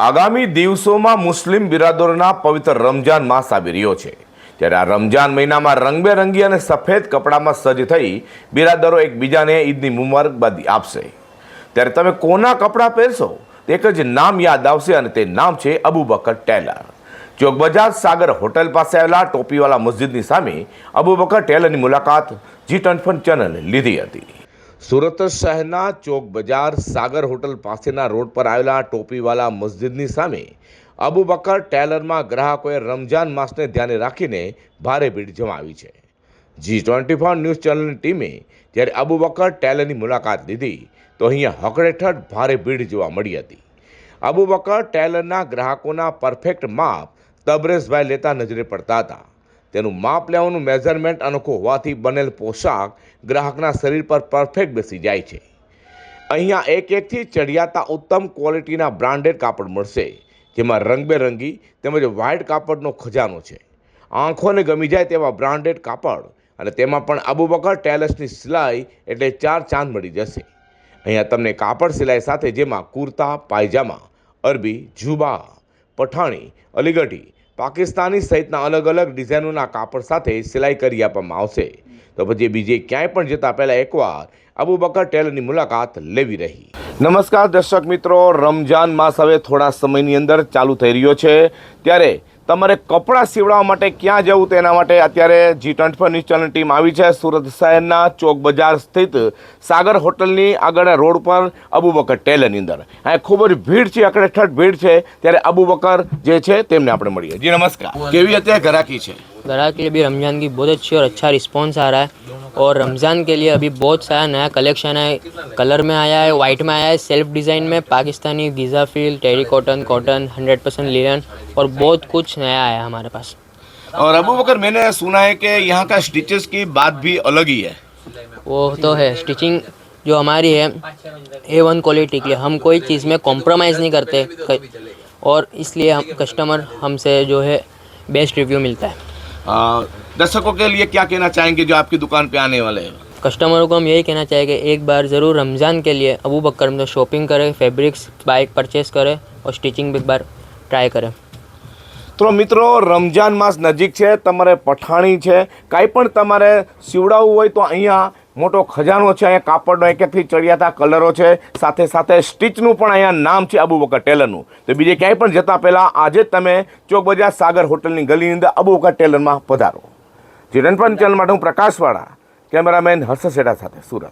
આગામી દિવસોમાં મુસ્લિમ બિરાદરોના પવિત્ર રમજાન માસ આવી રહ્યો છે. ત્યારે આ રમજાન મહિનામાં રંગબેરંગી અને સફેદ કપડામાં સજ્જ થઈ બિરાદરો એકબીજાને ઈદની મુબારકબાદી આપશે. ત્યારે તમે કોના કપડાં પહેરશો? એક જ નામ યાદ આવશે અને તે નામ છે અબુબકર ટેલર. ચોકબજાર સાગર હોટેલ પાસે આવેલા ટોપીવાલા મસ્જિદની સામે અબુબકર ટેલરની મુલાકાત જી ટન ચેનલે લીધી હતી. સુરત શહેરના ચોક બજાર સાગર હોટલ પાસેના રોડ પર આવેલા ટોપીવાલા મસ્જિદની સામે અબુ બકર ટેલરમાં ગ્રાહકોએ રમજાન માસને ધ્યાને રાખીને ભારે ભીડ જમાવી છે. જી ટ્વેન્ટી ફોર ન્યૂઝ ચેનલની ટીમે જ્યારે અબુ બકર ટેલરની મુલાકાત લીધી, તો અહીંયા હકડેઠળ ભારે ભીડ જોવા મળી હતી. અબુ બકર ટેલરના ગ્રાહકોના પરફેક્ટ માપ તબરેઝભાઈ લેતા નજરે પડતા હતા. તેનું માપ લેવાનું મેઝરમેન્ટ અનોખું હોવાથી બનેલ પોશાક ગ્રાહકના શરીર પર પરફેક્ટ બેસી જાય છે. અહીંયા એક એકથી ચડિયાતા ઉત્તમ ક્વોલિટીના બ્રાન્ડેડ કાપડ મળશે, જેમાં રંગબેરંગી તેમજ વ્હાઇટ કાપડનો ખજાનો છે. આંખોને ગમી જાય તેવા બ્રાન્ડેડ કાપડ અને તેમાં પણ અબુબકર ટેલર્સની સિલાઈ એટલે ચાર ચાંદ મળી જશે. અહીંયા તમને કાપડ સિલાઈ સાથે જેમાં કુર્તા, પાયજામા, અરબી, જુબા, પઠાણી, અલીગઢી પાકિસ્તાની સહિતના અલગ અલગ ડિઝાઇનોના કાપડ સાથે સિલાઈ કરી આપવામાં આવશે. તો પછી બીજે ક્યાંય પણ જતા પહેલાં એકવાર અબુ બકર ટેલરની મુલાકાત લેવી રહી. નમસ્કાર દર્શક મિત્રો, રમજાન માસ હવે થોડા સમયની અંદર ચાલુ થઈ રહ્યો છે. ત્યારે તમારે કપડાં સીવડાવવા માટે ક્યાં જવું તેના માટે અત્યારે G twenty four news team આવી છે. સુરત શહેરના ચોક બજાર સ્થિત સાગર હોટલની આગળ રોડ પર અબુબકર ટેલરની અંદર. આ ખૂબ જ ભીડ છે અકડેઠઠ ભીડ છે. ત્યારે અબુબકર જે છે તેમને આપણે મળીએ. જી, નમસ્કાર. કેવી અત્યારે ઘરાકી છે? ઘરાકી બી રમજાન કી બહુ જ અચ્છા રિસ્પોન્સ આ રહા और रमज़ान के लिए अभी बहुत सारा नया कलेक्शन है। कलर में आया है वाइट में आया है सेल्फ डिज़ाइन में Pakistani Giza feel terry cotton cotton hundred percent linen और बहुत कुछ नया आया है हमारे पास। और अबू बकर मैंने सुना है कि यहाँ का स्टिचेस की बात भी अलग ही है। वो तो है स्टिचिंग जो हमारी है ए वन क्वालिटी की है हम कोई चीज़ में कॉम्प्रोमाइज़ नहीं करते और इसलिए हम कस्टमर हमसे जो है बेस्ट रिव्यू मिलता है। अ, दर्शकों के लिए क्या कहना चाहेंगे जो आपकी दुकान पे आने वाले हैं कस्टमरों को हम यही कहना चाहेंगे कि एक बार ज़रूर रमज़ान के लिए अबू बकर में शॉपिंग करें फैब्रिक्स बाइक परचेस करें और स्टिचिंग भी एक बार ट्राई करें તો મિત્રો રમજાન માસ નજીક છે તમારે પઠાણી છે કાંઈ પણ તમારે સીવડાવવું હોય તો અહીંયા મોટો ખજાનો છે અહીંયા કાપડનો એક એકથી ચડિયાતા કલરો છે સાથે સાથે સ્ટીચનું પણ અહીંયા નામ છે અબુ બકર ટેલરનું તો બીજે ક્યાંય પણ જતાં પહેલાં આજે જ તમે ચોક બજાર સાગર હોટલની ગલીની અંદર અબુ બકર ટેલરમાં પધારો જીરનપન ચેનલ માટે હું પ્રકાશવાળા. કેમેરામેન હર્ષ સેડા સાથે સુરત.